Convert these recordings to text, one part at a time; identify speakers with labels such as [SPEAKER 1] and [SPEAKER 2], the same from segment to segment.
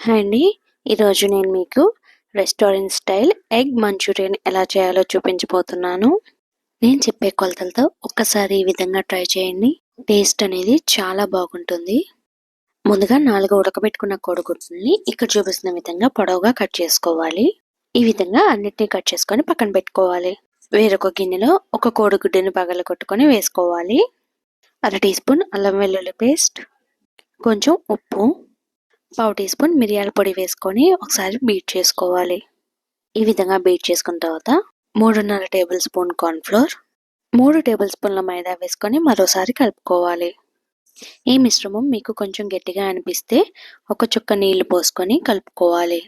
[SPEAKER 1] Hi అండి. ఈరోజు నేను మీకు రెస్టారెంట్ స్టైల్ ఎగ్ మంచూరియన్ ఎలా చేయాలో చూపించబోతున్నాను. నేను చెప్పే కొలతలతో ఒక్కసారి ఈ విధంగా ట్రై చేయండి. టేస్ట్ అనేది చాలా బాగుంటుంది. ముందుగా నాలుగు ఉడకబెట్టుకున్న కోడిగుడ్లని ఇక్కడ చూపిస్తున్న విధంగా పొడవుగా కట్ చేసుకోవాలి. ఈ విధంగా అన్నిటినీ కట్ చేసుకొని పక్కన పెట్టుకోవాలి. వేరొక గిన్నెలో ఒక కోడిగుడ్డుని పగల కొట్టుకొని వేసుకోవాలి. అర టీ స్పూన్ అల్లం వెల్లుల్లి పేస్ట్ కొంచెం ఉప్పు పావు టీ స్పూన్ మిరియాల పొడి వేసుకొని ఒకసారి బీట్ చేసుకోవాలి. ఈ విధంగా బీట్ చేసుకున్న తర్వాత మూడున్నర టేబుల్ స్పూన్ కార్న్ఫ్లోర్ మూడు టేబుల్ స్పూన్ల మైదా వేసుకొని మరోసారి కలుపుకోవాలి. ఈ మిశ్రమం మీకు కొంచెం గట్టిగా అనిపిస్తే ఒక చుక్క నీళ్ళు పోసుకొని కలుపుకోవాలి.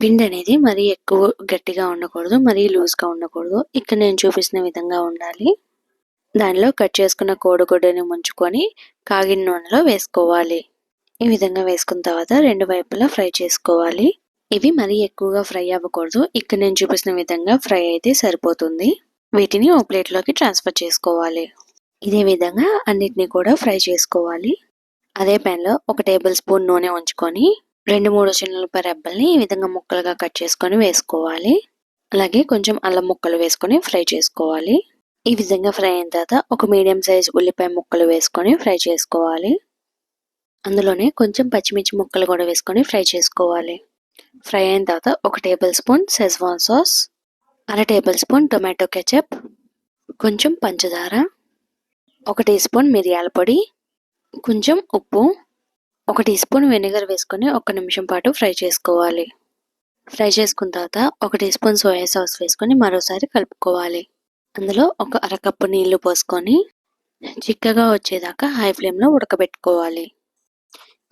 [SPEAKER 1] పిండి అనేది మరీ ఎక్కువ గట్టిగా ఉండకూడదు మరీ లూజ్గా ఉండకూడదు. ఇక్కడ నేను చూపిస్తున్న విధంగా ఉండాలి. దానిలో కట్ చేసుకున్న కోడిగుడ్డని ముంచుకొని కాగిన నూనెలో వేసుకోవాలి. ఈ విధంగా వేసుకున్న తర్వాత రెండు వైపులా ఫ్రై చేసుకోవాలి. ఇవి మరీ ఎక్కువగా ఫ్రై అవ్వకూడదు. ఇక్కడ నేను చూపిస్తున్న విధంగా ఫ్రై అయితే సరిపోతుంది. వీటిని ఓ ప్లేట్లోకి ట్రాన్స్ఫర్ చేసుకోవాలి. ఇదే విధంగా అన్నిటినీ కూడా ఫ్రై చేసుకోవాలి. అదే ప్యాన్లో ఒక టేబుల్ స్పూన్ నూనె ఉంచుకొని రెండు మూడు చిన్న రెబ్బల్ని ఈ విధంగా ముక్కలుగా కట్ చేసుకొని వేసుకోవాలి. అలాగే కొంచెం అల్లం ముక్కలు వేసుకొని ఫ్రై చేసుకోవాలి. ఈ విధంగా ఫ్రై అయిన తర్వాత ఒక మీడియం సైజ్ ఉల్లిపాయ ముక్కలు వేసుకొని ఫ్రై చేసుకోవాలి. అందులోనే కొంచెం పచ్చిమిర్చి ముక్కలు కూడా వేసుకొని ఫ్రై చేసుకోవాలి. ఫ్రై అయిన తర్వాత ఒక టేబుల్ స్పూన్ సెజ్వాన్ సాస్ అర టేబుల్ స్పూన్ టొమాటో కెచప్ కొంచెం పంచదార ఒక టీ స్పూన్ మిరియాల పొడి కొంచెం ఉప్పు ఒక టీ స్పూన్ వెనిగర్ వేసుకొని ఒక నిమిషం పాటు ఫ్రై చేసుకోవాలి. ఫ్రై చేసుకున్న తర్వాత ఒక టీ స్పూన్ సోయా సాస్ వేసుకొని మరోసారి కలుపుకోవాలి. అందులో ఒక అరకప్పు నీళ్ళు పోసుకొని చిక్కగా వచ్చేదాకా హై ఫ్లేమ్లో ఉడకబెట్టుకోవాలి.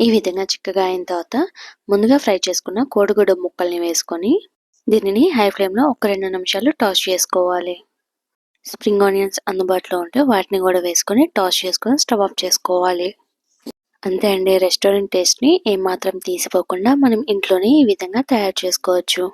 [SPEAKER 1] ఈ విధంగా చిక్కగా అయిన తర్వాత ముందుగా ఫ్రై చేసుకున్న కోడిగుడ్డు ముక్కల్ని వేసుకొని దీనిని హై ఫ్లేమ్లో ఒక రెండు నిమిషాలు టాస్ చేసుకోవాలి. స్ప్రింగ్ ఆనియన్స్ అందుబాటులో ఉంటే వాటిని కూడా వేసుకొని టాస్ చేసుకొని స్టవ్ ఆఫ్ చేసుకోవాలి. అంతే అండి రెస్టారెంట్ టేస్ట్ని ఏమాత్రం తీసిపోకుండా మనం ఇంట్లోనే ఈ విధంగా తయారు చేసుకోవచ్చు.